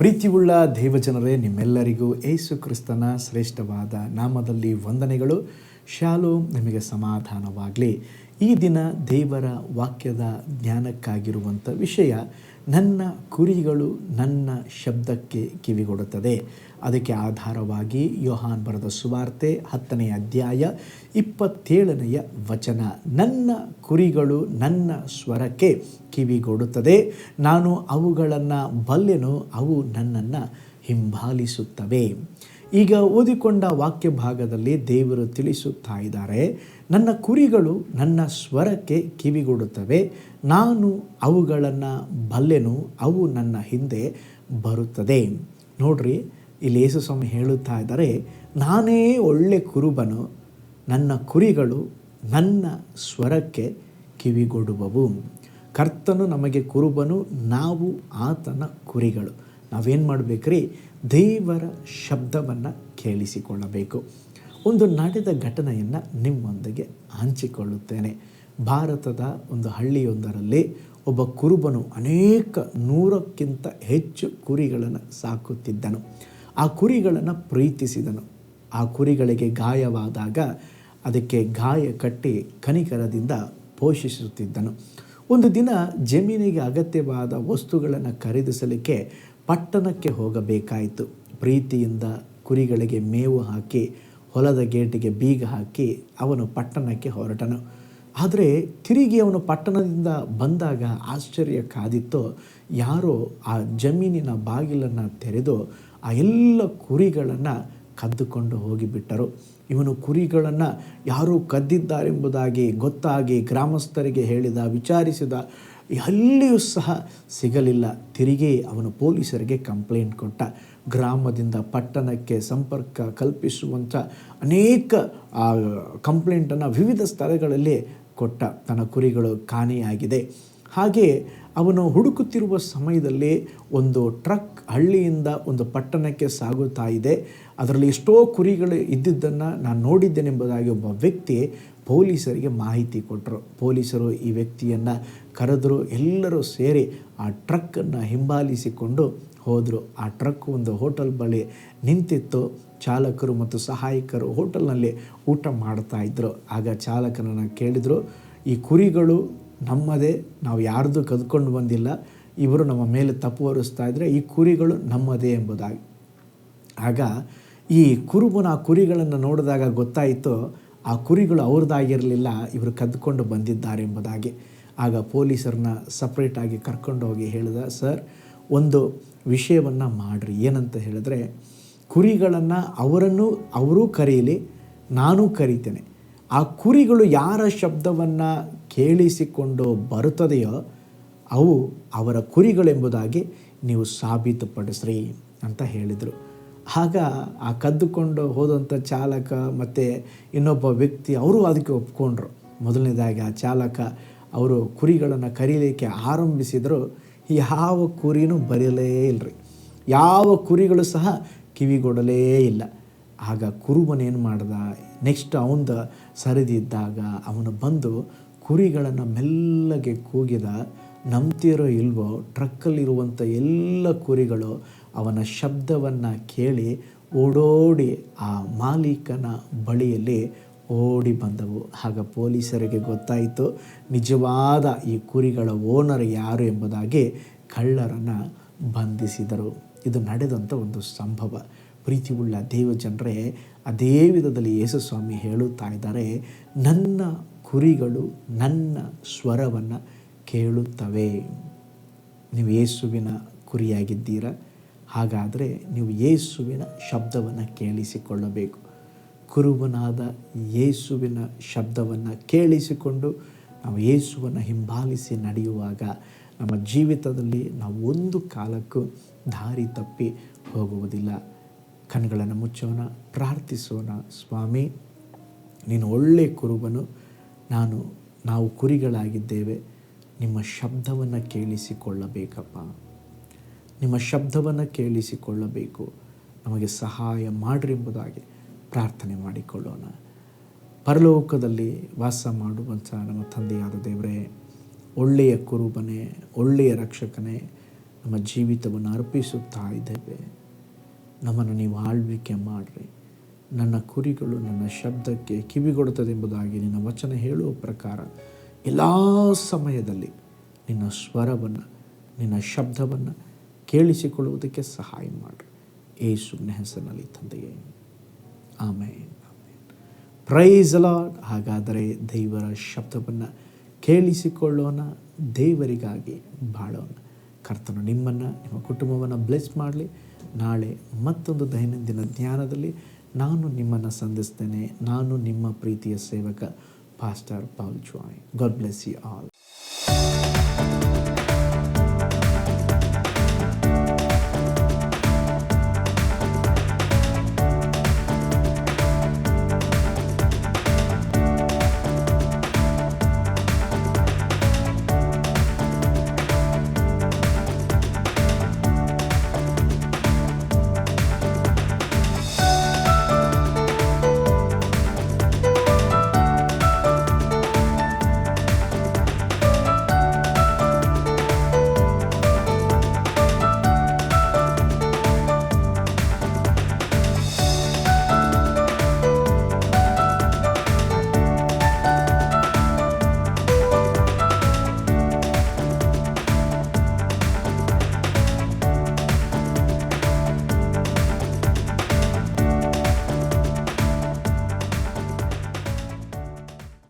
ಪ್ರೀತಿಯುಳ್ಳ ದೇವಜನರೇ, ನಿಮ್ಮೆಲ್ಲರಿಗೂ ಏಸು ಕ್ರಿಸ್ತನ ಶ್ರೇಷ್ಠವಾದ ನಾಮದಲ್ಲಿ ವಂದನೆಗಳು. ಶಾಲು ನಿಮಗೆ ಸಮಾಧಾನವಾಗಲಿ. ಈ ದಿನ ದೇವರ ವಾಕ್ಯದ ಜ್ಞಾನಕ್ಕಾಗಿರುವಂಥ ವಿಷಯ ನನ್ನ ಕುರಿಗಳು ನನ್ನ ಶಬ್ದಕ್ಕೆ ಕಿವಿಗೊಡುತ್ತದೆ. ಅದಕ್ಕೆ ಆಧಾರವಾಗಿ ಯೋಹಾನ್ ಬರೆದ ಸುವಾರ್ತೆ ಹತ್ತನೆಯ ಅಧ್ಯಾಯ ಇಪ್ಪತ್ತೇಳನೆಯ ವಚನ. ನನ್ನ ಕುರಿಗಳು ನನ್ನ ಸ್ವರಕ್ಕೆ ಕಿವಿಗೊಡುತ್ತದೆ. ನಾನು ಅವುಗಳನ್ನು ಬಲ್ಲೆನು, ಅವು ನನ್ನನ್ನು ಹಿಂಬಾಲಿಸುತ್ತವೆ. ಈಗ ಓದಿಕೊಂಡ ವಾಕ್ಯ ಭಾಗದಲ್ಲಿ ದೇವರು ತಿಳಿಸುತ್ತಾ ಇದ್ದಾರೆ ನನ್ನ ಕುರಿಗಳು ನನ್ನ ಸ್ವರಕ್ಕೆ ಕಿವಿಗೊಡುತ್ತವೆ. ನಾನು ಅವುಗಳನ್ನು ಬಲ್ಲೆನು, ಅವು ನನ್ನ ಹಿಂದೆ ಬರುತ್ತದೆ. ನೋಡ್ರಿ, ಇಲ್ಲಿ ಯೇಸು ಸ್ವಾಮಿ ಹೇಳುತ್ತಾ ಇದ್ದಾರೆ, ನಾನೇ ಒಳ್ಳೆ ಕುರುಬನು, ನನ್ನ ಕುರಿಗಳು ನನ್ನ ಸ್ವರಕ್ಕೆ ಕಿವಿಗೊಡುವವು. ಕರ್ತನು ನಮಗೆ ಕುರುಬನು, ನಾವು ಆತನ ಕುರಿಗಳು. ನಾವೇನು ಮಾಡಬೇಕ್ರಿ? ದೇವರ ಶಬ್ದವನ್ನು ಕೇಳಿಸಿಕೊಳ್ಳಬೇಕು. ಒಂದು ನಡೆದ ಘಟನೆಯನ್ನು ನಿಮ್ಮೊಂದಿಗೆ ಹಂಚಿಕೊಳ್ಳುತ್ತೇನೆ. ಭಾರತದ ಒಂದು ಹಳ್ಳಿಯೊಂದರಲ್ಲಿ ಒಬ್ಬ ಕುರುಬನು ಅನೇಕ ನೂರಕ್ಕಿಂತ ಹೆಚ್ಚು ಕುರಿಗಳನ್ನು ಸಾಕುತ್ತಿದ್ದನು. ಆ ಕುರಿಗಳನ್ನು ಪ್ರೀತಿಸಿದನು. ಆ ಕುರಿಗಳಿಗೆ ಗಾಯವಾದಾಗ ಅದಕ್ಕೆ ಗಾಯ ಕಟ್ಟಿ ಕನಿಕರದಿಂದ ಪೋಷಿಸುತ್ತಿದ್ದನು. ಒಂದು ದಿನ ಜಮೀನಿಗೆ ಅಗತ್ಯವಾದ ವಸ್ತುಗಳನ್ನು ಖರೀದಿಸಲಿಕ್ಕೆ ಪಟ್ಟಣಕ್ಕೆ ಹೋಗಬೇಕಾಯಿತು. ಪ್ರೀತಿಯಿಂದ ಕುರಿಗಳಿಗೆ ಮೇವು ಹಾಕಿ ಹೊಲದ ಗೇಟಿಗೆ ಬೀಗ ಹಾಕಿ ಅವನು ಪಟ್ಟಣಕ್ಕೆ ಹೊರಟನು. ಆದರೆ ತಿರುಗಿ ಅವನು ಪಟ್ಟಣದಿಂದ ಬಂದಾಗ ಆಶ್ಚರ್ಯ ಕಾದಿತ್ತು. ಯಾರೋ ಆ ಜಮೀನಿನ ಬಾಗಿಲನ್ನು ತೆರೆದು ಆ ಎಲ್ಲ ಕುರಿಗಳನ್ನು ಕದ್ದುಕೊಂಡು ಹೋಗಿಬಿಟ್ಟರು ಇವನು ಕುರಿಗಳನ್ನು ಯಾರು ಕದ್ದಿದ್ದಾರೆಂಬುದಾಗಿ ಗೊತ್ತಾಗಿ ಗ್ರಾಮಸ್ಥರಿಗೆ ಹೇಳಿದ, ವಿಚಾರಿಸಿದ ಎಲ್ಲಿಯೂ ಸಹ ಸಿಗಲಿಲ್ಲ. ತಿರುಗಿ ಅವನು ಪೊಲೀಸರಿಗೆ ಕಂಪ್ಲೇಂಟ್ ಕೊಟ್ಟ. ಗ್ರಾಮದಿಂದ ಪಟ್ಟಣಕ್ಕೆ ಸಂಪರ್ಕ ಕಲ್ಪಿಸುವಂಥ ಅನೇಕ ಕಂಪ್ಲೇಂಟನ್ನು ವಿವಿಧ ಸ್ಥಳಗಳಲ್ಲಿ ಕೊಟ್ಟ. ತನ್ನ ಕುರಿಗಳು ಕಾಣೆಯಾಗಿದೆ. ಹಾಗೆ ಅವನು ಹುಡುಕುತ್ತಿರುವ ಸಮಯದಲ್ಲಿ ಒಂದು ಟ್ರಕ್ ಹಳ್ಳಿಯಿಂದ ಒಂದು ಪಟ್ಟಣಕ್ಕೆ ಸಾಗುತ್ತಾ ಇದೆ. ಅದರಲ್ಲಿ ಎಷ್ಟೋ ಕುರಿಗಳು ಇದ್ದಿದ್ದನ್ನು ನಾನು ನೋಡಿದ್ದೇನೆಂಬುದಾಗಿ ಒಬ್ಬ ವ್ಯಕ್ತಿ ಪೊಲೀಸರಿಗೆ ಮಾಹಿತಿ ಕೊಟ್ಟರು ಪೊಲೀಸರು ಈ ವ್ಯಕ್ತಿಯನ್ನು ಕರೆದರು. ಎಲ್ಲರೂ ಸೇರಿ ಆ ಟ್ರಕ್ಕನ್ನು ಹಿಂಬಾಲಿಸಿಕೊಂಡು ಹೋದರು. ಆ ಟ್ರಕ್ ಒಂದು ಹೋಟೆಲ್ ಬಳಿ ನಿಂತಿತ್ತು. ಚಾಲಕರು ಮತ್ತು ಸಹಾಯಕರು ಹೋಟೆಲ್ನಲ್ಲಿ ಊಟ ಮಾಡ್ತಾ ಇದ್ದರು ಆಗ ಚಾಲಕನನ್ನು ಕೇಳಿದರು, ಈ ಕುರಿಗಳು ನಮ್ಮದೇ. ನಾವು ಯಾರ್ದು ಕದ್ಕೊಂಡು ಬಂದಿಲ್ಲ. ಇವರು ನಮ್ಮ ಮೇಲೆ ತಪ್ಪು ಹೊರಿಸ್ತಾ ಇದ್ದರೆ ಈ ಕುರಿಗಳು ನಮ್ಮದೇ ಎಂಬುದಾಗಿ. ಆಗ ಈ ಕುರುಬನ ಕುರಿಗಳನ್ನು ನೋಡಿದಾಗ ಗೊತ್ತಾಯಿತು ಆ ಕುರಿಗಳು ಅವ್ರದ್ದಾಗಿರಲಿಲ್ಲ, ಇವರು ಕದ್ದುಕೊಂಡು ಬಂದಿದ್ದಾರೆ ಎಂಬುದಾಗಿ. ಆಗ ಪೊಲೀಸರನ್ನ ಸಪ್ರೇಟಾಗಿ ಕರ್ಕೊಂಡು ಹೋಗಿ ಹೇಳಿದ, ಸರ್, ಒಂದು ವಿಷಯವನ್ನು ಮಾಡಿರಿ. ಏನಂತ ಹೇಳಿದ್ರೆ, ಕುರಿಗಳನ್ನು ಅವರನ್ನು ಅವರೂ ಕರೀಲಿ, ನಾನೂ ಕರೀತೇನೆ. ಆ ಕುರಿಗಳು ಯಾರ ಶಬ್ದವನ್ನು ಕೇಳಿಸಿಕೊಂಡು ಬರುತ್ತದೆಯೋ, ಅವು ಅವರ ಕುರಿಗಳೆಂಬುದಾಗಿ ನೀವು ಸಾಬೀತುಪಡಿಸ್ರಿ, ಅಂತ ಹೇಳಿದರು. ಆಗ ಆ ಕದ್ದುಕೊಂಡು ಹೋದಂಥ ಚಾಲಕ ಮತ್ತು ಇನ್ನೊಬ್ಬ ವ್ಯಕ್ತಿ ಅವರು ಅದಕ್ಕೆ ಒಪ್ಕೊಂಡ್ರು. ಮೊದಲನೇದಾಗಿ ಆ ಚಾಲಕ ಅವರು ಕುರಿಗಳನ್ನು ಕರೀಲಿಕ್ಕೆ ಆರಂಭಿಸಿದರು. ಯಾವ ಕುರಿನೂ ಬರೀಲೇ ಇಲ್ಲರಿ ಯಾವ ಕುರಿಗಳು ಸಹ ಕಿವಿಗೊಡಲೇ ಇಲ್ಲ. ಆಗ ಕುರುಬನೇನು ಮಾಡ್ದ? ನೆಕ್ಸ್ಟ್ ಅವನ ಸರಿದಿದ್ದಾಗ ಅವನು ಬಂದು ಕುರಿಗಳನ್ನು ಮೆಲ್ಲಗೆ ಕೂಗಿದ ನಂಬ್ತಿರೋ ಇಲ್ವೋ ಟ್ರಕ್ಕಲ್ಲಿರುವಂಥ ಎಲ್ಲ ಕುರಿಗಳು ಅವನ ಶಬ್ದವನ್ನು ಕೇಳಿ ಓಡೋಡಿ ಆ ಮಾಲೀಕನ ಬಳಿಯಲ್ಲಿ ಓಡಿ ಬಂದವು. ಆಗ ಪೊಲೀಸರಿಗೆ ಗೊತ್ತಾಯಿತು, ನಿಜವಾದ ಈ ಕುರಿಗಳ ಓನರ್ ಯಾರು ಎಂಬುದಾಗಿ ಕಳ್ಳರನ್ನು ಬಂಧಿಸಿದರು. ಇದು ನಡೆದಂಥ ಒಂದು ಸಂಭವ. ಪ್ರೀತಿಯುಳ್ಳ ದೇವಜನರೇ, ಅದೇ ವಿಧದಲ್ಲಿ ಯೇಸುಸ್ವಾಮಿ ಹೇಳುತ್ತಾ ಇದ್ದಾರೆ, ನನ್ನ ಕುರಿಗಳು ನನ್ನ ಸ್ವರವನ್ನು ಕೇಳುತ್ತವೆ. ನೀವು ಯೇಸುವಿನ ಕುರಿಯಾಗಿದ್ದೀರಾ? ಹಾಗಾದರೆ ನೀವು ಯೇಸುವಿನ ಶಬ್ದವನ್ನು ಕೇಳಿಸಿಕೊಳ್ಳಬೇಕು. ಕುರುಬನಾದ ಯೇಸುವಿನ ಶಬ್ದವನ್ನು ಕೇಳಿಸಿಕೊಂಡು ನಾವು ಯೇಸುವನ್ನು ಹಿಂಬಾಲಿಸಿ ನಡೆಯುವಾಗ ನಮ್ಮ ಜೀವಿತದಲ್ಲಿ ನಾವು ಒಂದು ಕಾಲಕ್ಕೂ ದಾರಿ ತಪ್ಪಿ ಹೋಗುವುದಿಲ್ಲ. ಕಣ್ಗಳನ್ನು ಮುಚ್ಚೋಣ, ಪ್ರಾರ್ಥಿಸೋಣ, ಸ್ವಾಮಿ, ನೀನು ಒಳ್ಳೆ ಕುರುಬನು, ನಾನು, ನಾವು ಕುರಿಗಳಾಗಿದ್ದೇವೆ, ನಿಮ್ಮ ಶಬ್ದವನ್ನು ಕೇಳಿಸಿಕೊಳ್ಳಬೇಕಪ್ಪ. ನಿಮ್ಮ ಶಬ್ದವನ್ನು ಕೇಳಿಸಿಕೊಳ್ಳಬೇಕು. ನಮಗೆ ಸಹಾಯ ಮಾಡಿರಿ ಎಂಬುದಾಗಿ ಪ್ರಾರ್ಥನೆ ಮಾಡಿಕೊಳ್ಳೋಣ. ಪರಲೋಕದಲ್ಲಿ ವಾಸ ಮಾಡುವಂಥ ನಮ್ಮ ತಂದೆಯಾದ ದೇವರೇ, ಒಳ್ಳೆಯ ಕುರುಬನೇ, ಒಳ್ಳೆಯ ರಕ್ಷಕನೇ, ನಮ್ಮ ಜೀವಿತವನ್ನು ಅರ್ಪಿಸುತ್ತಾ ಇದ್ದೇವೆ. ನಮ್ಮನ್ನು ನೀವು ಆಳ್ವಿಕೆ ಮಾಡಿರಿ. ನನ್ನ ಕುರಿಗಳು ನನ್ನ ಶಬ್ದಕ್ಕೆ ಕಿವಿಗೊಡುತ್ತದೆ ಎಂಬುದಾಗಿ ನಿನ್ನ ವಚನ ಹೇಳುವ ಪ್ರಕಾರ ಎಲ್ಲ ಸಮಯದಲ್ಲಿ ನಿನ್ನ ಸ್ವರವನ್ನು, ನಿನ್ನ ಶಬ್ದವನ್ನು ಕೇಳಿಸಿಕೊಳ್ಳುವುದಕ್ಕೆ ಸಹಾಯ ಮಾಡಿರಿ ಏಸುವಿನ ಹೆಸರಿನಲ್ಲಿ ತಂದೆಯೇ. ಆಮೇನ್ ಆಮೇನ್. ಪ್ರೈಸ್ ಲಾರ್ಡ್ ಹಾಗಾದರೆ ದೇವರ ಶಬ್ದವನ್ನು ಕೇಳಿಸಿಕೊಳ್ಳೋಣ, ದೇವರಿಗಾಗಿ ಬಾಳೋಣ. ಕರ್ತನು ನಿಮ್ಮನ್ನು, ನಿಮ್ಮ ಕುಟುಂಬವನ್ನು ಬ್ಲೆಸ್ ಮಾಡಲಿ. ನಾಳೆ ಮತ್ತೊಂದು ದೈನಂದಿನ ಧ್ಯಾನದಲ್ಲಿ ನಾನು ನಿಮ್ಮನ್ನು ಸಂಧಿಸ್ತೇನೆ. ನಾನು ನಿಮ್ಮ ಪ್ರೀತಿಯ ಸೇವಕ pastor Paul Joy God bless you all